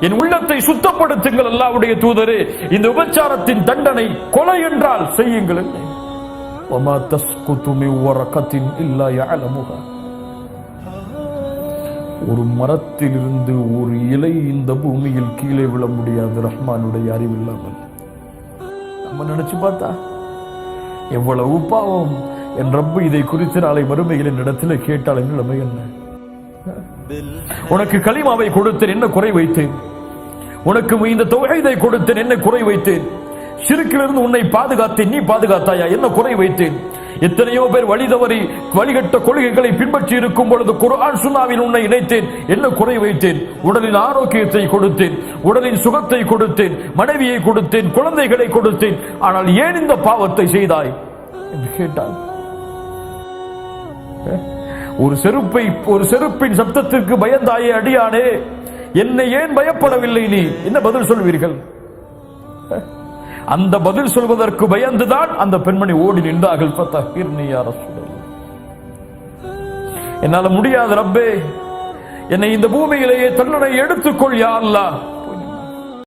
என் உள்ளத்தை சுத்தப்படுத்துங்கள் அல்லாவுடைய தூதரே. இந்த உபச்சாரத்தின் தண்டனை கொலை என்றால் செய்யுங்கள் ஒரு மரத்தில் இருந்து ஒரு இலை இந்த பூமியில் கீழே விழ முடியாது ரஹ்மானுடைய அறிவில்லாமல் நம்ம நினைச்சு பார்த்தா எவ்வளவு பாவம். என் ரப்பு இதை குறித்து நாளை மறுமையில் இடத்தில் கேட்டால் என் நிலைமை என்ன? உனக்கு களிமாவை கொடுத்தேன் என்ன குறை வைத்தேன்? உனக்கு இந்த தொகைதை கொடுத்தேன் என்ன குறை வைத்தேன்? சிறுக்கிலிருந்து உன்னை பாதுகாத்தேன் நீ பாதுகாத்தாயா? என்ன குறை வைத்தேன்? எத்தனையோ பேர் வழி தவறி வழிகட்ட கொள்கைகளை பின்பற்றி இருக்கும் பொழுது குரான் சுனாவில் உன்னை இணைத்தேன். என்ன குறை வைத்தேன்? உடலின் ஆரோக்கியத்தை கொடுத்தேன் உடலின் சுகத்தை கொடுத்தேன் மனைவியை கொடுத்தேன் குழந்தைகளை கொடுத்தேன். ஆனால் ஏன் இந்த பாவத்தை செய்தாய்? என்று கேட்டான் ஒரு செருப்பை ஒரு செருப்பின் சப்தத்திற்கு பயந்தாயே அடியானே. என்னை ஏன் பயப்படவில்லை நீ? என்ன பதில் சொல்வீர்கள்? அந்த பதில் சொல்வதற்கு பயந்துதான் அந்த பெண்மணி ஓடி நின்றார்கள். ஃபத்தஹிர்னி என்னால முடியாது ரப்பே. என்னை இந்த பூமியிலேயே தண்டனை எடுத்துக்கொள் யா